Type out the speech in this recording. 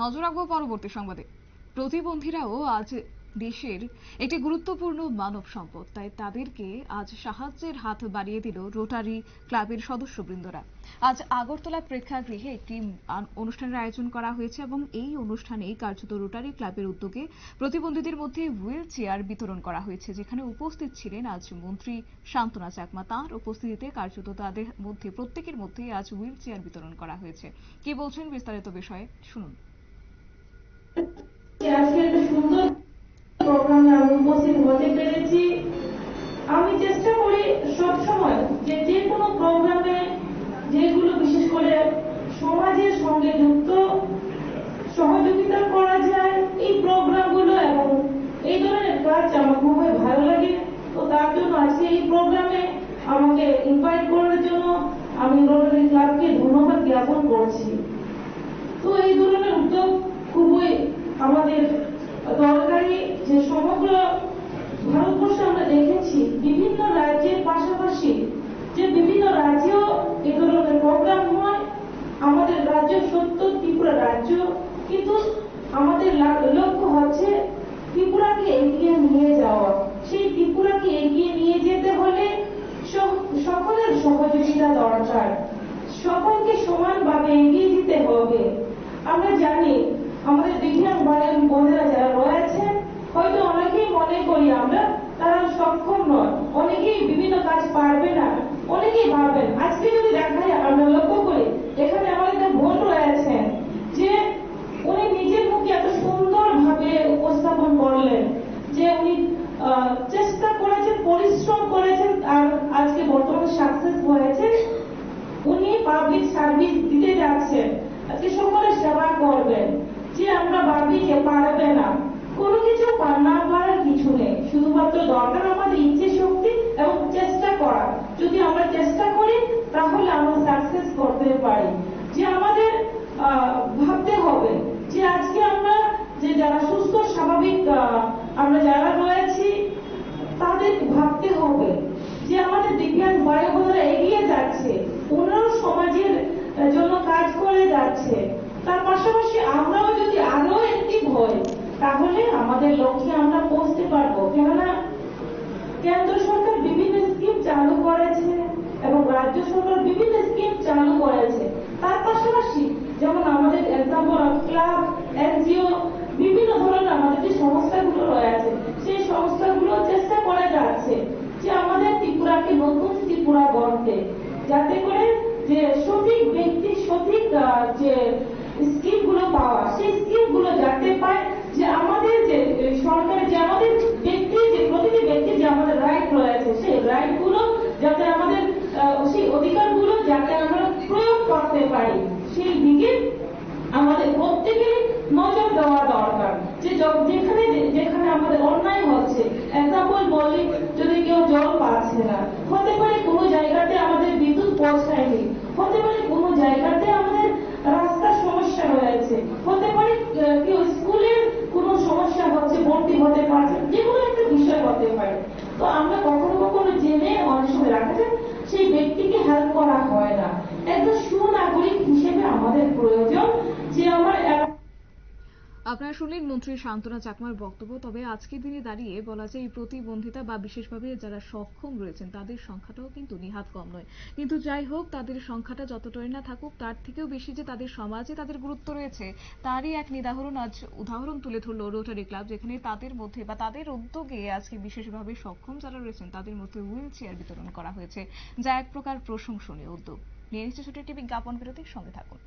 নজর রাখব পরবর্তী সংবাদে। প্রতিবন্ধীরাও আজ দেশের একটি গুরুত্বপূর্ণ মানব সম্পদ, তাই তাদেরকে আজ সাহায্যের হাত বাড়িয়ে দিল রোটারি ক্লাবের সদস্যবৃন্দরা। আজ আগরতলা প্রেক্ষাগৃহে একটি অনুষ্ঠানের আয়োজন করা হয়েছে এবং এই অনুষ্ঠানে কার্যত রোটারি ক্লাবের উদ্যোগে প্রতিবন্ধীদের মধ্যে হুইল চেয়ার বিতরণ করা হয়েছে, যেখানে উপস্থিত ছিলেন আজ মন্ত্রী শান্তনা চাকমা। তাঁর উপস্থিতিতে কার্যত তাদের মধ্যে, প্রত্যেকের মধ্যেই আজ হুইল চেয়ার বিতরণ করা হয়েছে। কি বলছেন বিস্তারিত বিষয়ে শুনুন আজকে একটা সুন্দর প্রোগ্রামে আমি উপস্থিত হতে পেরেছি আমি চেষ্টা করি সব সময় যে যে কোনো প্রোগ্রামে যেগুলো বিশেষ করে সমাজের সঙ্গে যুক্ত সহযোগিতা করা যায় এই প্রোগ্রামগুলো এবং এই ধরনের কাজ আমার খুবই ভালো লাগে তো তার জন্য আজকে এই প্রোগ্রামে আমাকে ইনভাইট করার জন্য আমি রোটারি ক্লাবকে জ্ঞাপন করছি। তো এই ধরনের উদ্যোগ খুবই আমাদের দরকারি যে সমগ্র ভারতবর্ষে আমরা দেখেছি বিভিন্ন রাজ্যের পাশাপাশি যে বিভিন্ন রাজ্যেও এ ধরনের প্রোগ্রাম হয়। আমাদের রাজ্য সত্য, ত্রিপুরা রাজ্য। কিন্তু আমাদের লক্ষ্য হচ্ছে ত্রিপুরাকে এগিয়ে নিয়ে যাওয়া সেই ত্রিপুরাকে এগিয়ে নিয়ে যেতে হলে সব- সকলের সহযোগিতা দরকার সকলকে সমানভাবে এগিয়ে যেতে হবে আমরা জানি আমাদের দিঘিয়ান বাড়ির বোনেরা যারা রয়েছে হয়তো অনেকেই মনে করি আমরা তারা সক্ষম নয় অনেকেই বিভিন্ন কাজ পারবে না অনেকেই ভাবেন আজকে যদি দেখা যায়, আমরা লক্ষ্য করি, এখানে আমাদের একটা বোন রয়েছেন যে উনি নিজের মুখে এত সুন্দর ভাবে উপস্থাপন করলেন যে উনি চেষ্টা করেছেন, পরিশ্রম করেছেন, আর আজকে বর্তমানে সাকসেস হয়েছে। উনি পাবলিক সার্ভিস দিতে যাচ্ছেন। আজকে সকলের সেবা করবেন। যে আমরা ভাবি যে পারবে না। কোনো কিছু না পারার কিছু নেই। শুধুমাত্র দরকার আমাদের ইচ্ছে শক্তি এবং চেষ্টা করা যদি আমরা চেষ্টা করি তাহলে আমরা সাকসেস করতে পারি। যে আমাদের ভাবতে হবে যে আজকে আমরা যে যারা সুস্থ, স্বাভাবিক আমরা যারা রয়েছি, তাদের ভাবতে হবে যে আমাদের দিব্যাঙ্গ ভাই বোনেরা এগিয়ে যাচ্ছে, ওনারাও সমাজের জন্য কাজ করে যাচ্ছে। তার পাশাপাশি আমরাও যদি আরও অ্যাক্টিভ হই, তাহলে আমাদের লক্ষ্যে আমরা পৌঁছতে পারব। কেননা কেন্দ্র সরকার বিভিন্ন স্কিম চালু করেছে এবং রাজ্য সরকার বিভিন্ন স্কিম চালু করেছে। তার পাশাপাশি যেমন আমাদের এক্সাম্পল ক্লাব এনজিও বিভিন্ন ধরনের আমাদের যে সংস্থাগুলো রয়েছে, সেই সংস্থাগুলো চেষ্টা করে যাচ্ছে যে আমাদের ত্রিপুরাকে নতুন ত্রিপুরা গড়তে। যাতে করে যে সঠিক ব্যক্তি, সঠিক যে স্কিমগুলো পাওয়া, সেই স্কিমগুলো যাতে পায় যে আমাদের যে সরকারের যে আমাদের ব্যক্তি যে প্রতিটি ব্যক্তির যে আমাদের রাইট রয়েছে সেই রাইটগুলো যাতে আমাদের আহ, সেই অধিকারগুলো যাতে আমরা প্রয়োগ করতে পারি সেই দিকে আমাদের প্রত্যেকেরই নজর দেওয়া দরকার। যে যেখানে যেখানে আমাদের অন্যায় হচ্ছে এক্সাম্পল বলি, যদি কেউ জল পাচ্ছে না, হতে পারে কোনো জায়গাতে আমাদের বিদ্যুৎ পৌঁছায়নি, হতে পারে কোনো জায়গাতে আমাদের রাস্তার সমস্যা রয়েছে, হতে পারে কেউ স্কুলের কোনো সমস্যা হচ্ছে, ভর্তি হতে পারছে কোনো একটা বিষয় হতে পারে। তো আমরা কখনো কখনো জেনে অনেক সময় রাখা যায়, সেই ব্যক্তিকে হেল্প করা হয় না। সুনাগরিক হিসেবে আমাদের প্রয়োজন যে আমার আপনারা শুনলেন মন্ত্রী শান্তনা চাকমার বক্তব্য, তবে আজকের দিনে দাঁড়িয়ে বলা যায় এই প্রতিবন্ধিতা বা বিশেষভাবে যারা সক্ষম রয়েছেন, তাদের সংখ্যাটাও কিন্তু নিহাত কম নয়। কিন্তু যাই হোক, তাদের সংখ্যাটা যতটাই না থাকুক, তার থেকেও বেশি যে তাদের সমাজে তাদের গুরুত্ব রয়েছে, তারই এক নিদাহরণ আজ উদাহরণ তুলে ধরলো রোটারি ক্লাব, যেখানে তাদের মধ্যে বা তাদের উদ্যোগে আজকে বিশেষভাবে সক্ষম যারা রয়েছেন, তাদের মধ্যে হুইল চেয়ার বিতরণ করা হয়েছে, যা এক প্রকার প্রশংসনীয় উদ্যোগ। নিচ্ছে ছোট একটি বিজ্ঞাপন বিরতির সঙ্গে থাকুন।